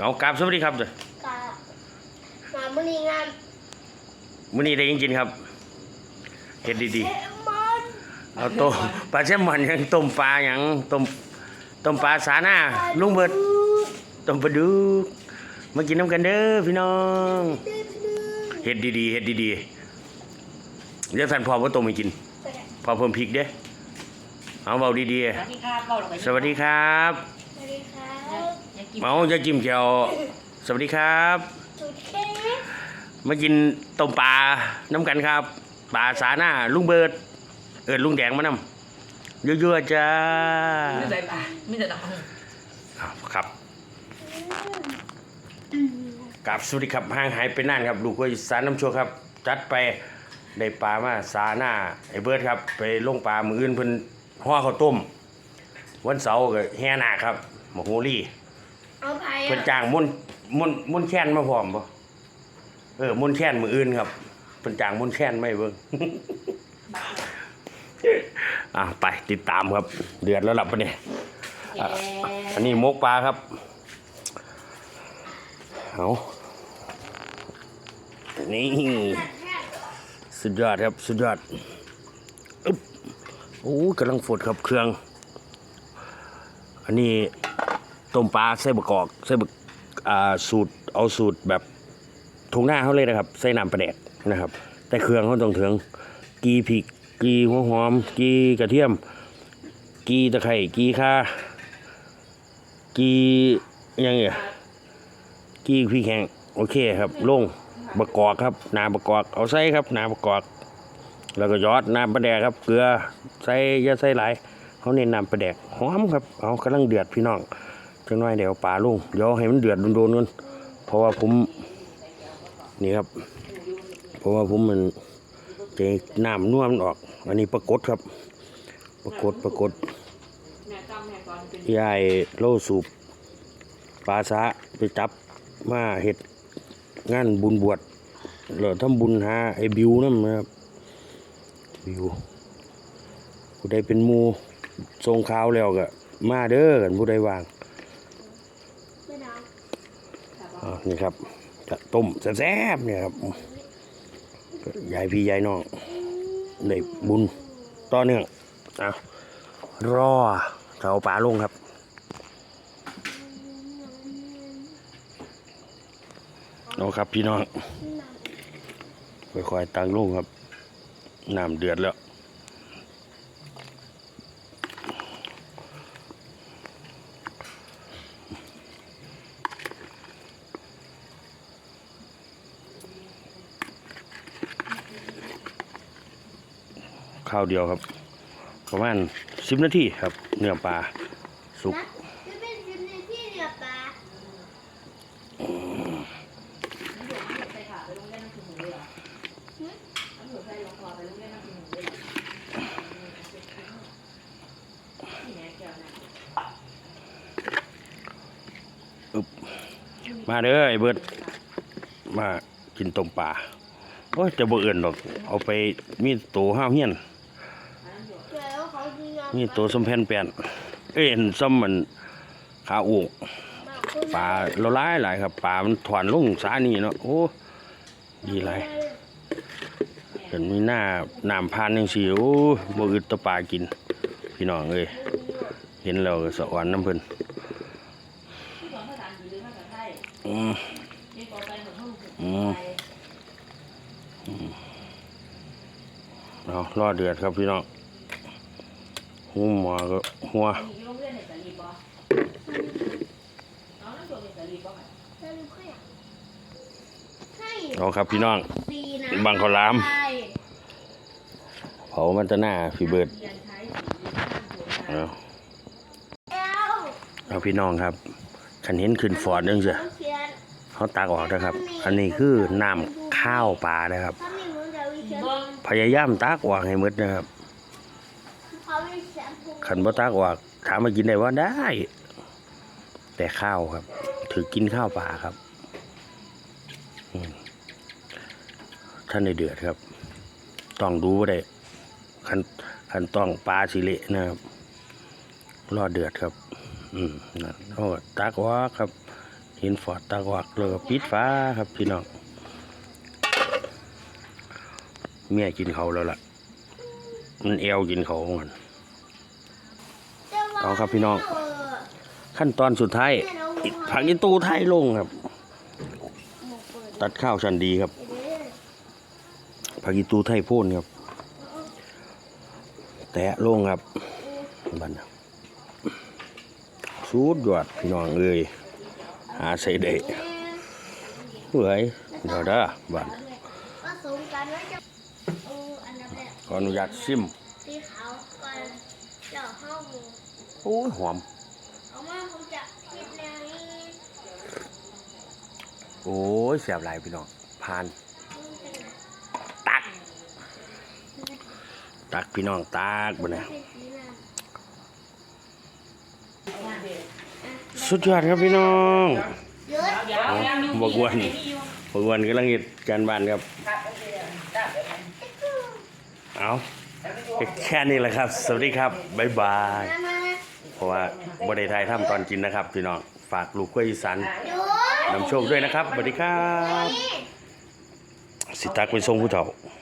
เอากราบสวัสดีครับเด้อกับมาบุรีงามมื้อนี้ได้ยังกินครับเฮ็ดดีเอมอนๆเอาต้มปลาแซลมอนหยังต้มปลาหยังต้มต้มปลาสาหน้าลุงเบิดต้มปลาดุกมากินน้ำกันเด้อพี่น้องเฮ็ดดีๆเฮ็ดดีๆเดี๋ยวท่านพ่อบ่ต้มให้กินพอเพิ่มพริกเด้อเอาเบาดีสวัสดีครับเบาลงไปๆ สวัสดีครับ สวัสดีครับ อย่ากินเมาจะจิ้มแก้วสวัสดีครับ สุดเค้กมากินต้มปลาน้ำกันครับปลาสาหน้าลุงเบิดเอิดลุงแดงมานำยั่วๆจ้าไม่ใส่ปลาไม่ใส่ดอกอ้าวครับกับสวัสดีครับห่างหายไปนานครับลูกก็สารน้ำโชว์ครับ จัดไปได้ปลามาสาหน้าไอ้เบิร์ดครับ ไปลงปลามืออื่นเพิ่นห่อข้าวต้ม วันเสาร์ก็แห่นาคครับหมกโฮลี่ เอาไปเพิ่นจ้างมุ่นมุ่นมุ่นแค้นมาพร้อมบ่เออมุ่นแค้นมืออื่นครับเพิ่นจ้างมุ่นแค้นไม่เบิ่งอะไปติดตามครับ เดือดแล้วหลับปะเนี่ยแย่อันนี้มกปลาครับเอานี่สุดยอดครับสุดยอดอึ๊บโอ้กำลังฝดครับเครื่อง อันนี้ ต้มปลาใส่บะกอกใส่บะอ่าสูตรเอาสูตรแบบทุงหน้าเขาเลยนะครับ ใส่น้ำปลาแดกนะครับ แต่เครื่องเขาต้องถึงกีพริกกีหัวหอม กีกระเทียม กีตะไคร่กีข่ากียังเงี้ยกีพริกแห้งโอเคครับลงบะกอกครับน้ำบะกอกเอาใส่ครับน้ำบะกอกแล้วก็ยอดน้ำปลาแดกครับ เกลือใส่ยาใส่หลายเขาเน้นน้ำปลาแดกหอมครับเอากำลังเดือดพี่น้อง จังน้อยเดี๋ยวปลาลงเดี๋ยวให้มันเดือดโดนๆกันเพราะว่าผมนี่ครับ เพราะว่าผมมันจะน้ำนวมออก อันนี้ปรากฏครับ ปรากฏปรากฏยายโลสูบปลาสะไปจับมาเห็ดงานบุญบวชเราทำบุญหาไอ้บิวนั่นนะครับบิวผู้ใดเป็นมูทรงขาวแล้วก็มาเด้อกันผู้ใดวาง ไม่น้ อ่า นี่ครับจะต้มแซ่บๆเนี่ยครับยายพี่ยายน้องได้บุญต่อเนื่องอะรอเขาเอาปลาลงครับเอาครับพี่น้องค่อยๆตั้งลงครับน้ำเดือดแล้ว ข้าวเดียวครับ ประมาณสิบนาทีครับ เนื้อปลาสุกำนะจะเป็นชิ้นในที่เรือปลาใส่ขาไปโรงเรียนนั่งกินหมูเลยเหรอน้ำหมูใส่รองคอไปโรงเรียนนั่งกินหมูเลยเหรอนี่แม่แก้วนะมาเด้อไอ้เบิดมากินต้มปลาโอ้ยจะบ่เอื่นดอก เอาไปมีโตห้าวเฮียนแล้ว เขาดีงามมีโตสมแผ่นแปนเอ็นซ้ำมันขาอูกปลาเราหลายหลายครับปลามันถอนลงสานี่เนาะโอ้ดีหลายเห็นมีหน้าน้ำพานจังซี่โอ้บ่อึดตะปลากิน พี่น้องเอ้ยเห็นแล้วก็สะอ่อนน้ำเพิ่นที่สอนภาษาอังกฤษหรือภาษาไทยอืมนี่ปอไปเหมือนห้องฝึกอืมเอารอเดือดครับพี่น้อง หัวหมอก็หัวมีโรงเรียนในสาลีปอน้องนั่งตัวในสาลีปอค่ะจะรู้แค่อยากให้เอาครับพี่น้องสีนะบังข้าวหลามใช่เผามันจะหน้าพี่เบิดเรียนใช้สีข้างตัวเอาเอลเอาพี่น้องครับขันเห็นขึ้นฟอร์ดนึงเสียเขาเขียนเขาตักออกนะครับ อันนี้คือน้ำข้าวปลานะครับถ้ามีมือเดียววิเขียนเบิ้งพยายามตักออกให้หมดนะครับเขาวิเขันบ่ตักออกถามมากินได้ว่าได้ แต่ข้าวครับ ถือกินข้าวปลาครับท่านในเดือดครับ ต้องดูว่าได้ขันขันต้องปลาสิเละนะครับรอเดือดครับ อืมนั่นเขาก็ตักออกครับห็นฟอดตากวักแล้วก็ปิดฟ้าครับพี่น้องเมียกินเขาแล้วล่ะ มันเอวกินเขาของมัน เอาครับพี่น้อง ขั้นตอนสุดท้ายผักอีตูไทยลงครับ ตัดข้าวชั้นดีครับผักอีตูไทยพ่นครับ แตะลงครับบันสูดยอดพี่น้องเอ้ยหาใส่ได้เฮ้ยเดี๋ยวด้อบันผสมกันแล้วจะเอานขออนุญาตซิมสีขาวก่อนเดี๋ยวห้าหมู โอ้ยหอม เอามาผมจะคิดแนวนี้โอ้ยเสียบหลายพี่น้องผ่าน ตัก ตักพี่น้องตักบ่เนี่ยเป็นสีน้สุดยอดครับพี่น้องำเยอะเดี๋ยวเดี๋ยวมีบกวนบกวนกำลังเห็ดการบ้านครับครับโอเคได้เดี๋ยวมันเอาแค่นี้แหละครับ สวัสดีครับ บ๊ายบายมามาเพ ราะว่าบริไทยทำตอนกินนะครับพี่น้องฝากลูกกล้วยอีสานดูนำโชคด้วยนะครับสวัสดีครับนี่สิตักไปส่งผู้เฒ่าเ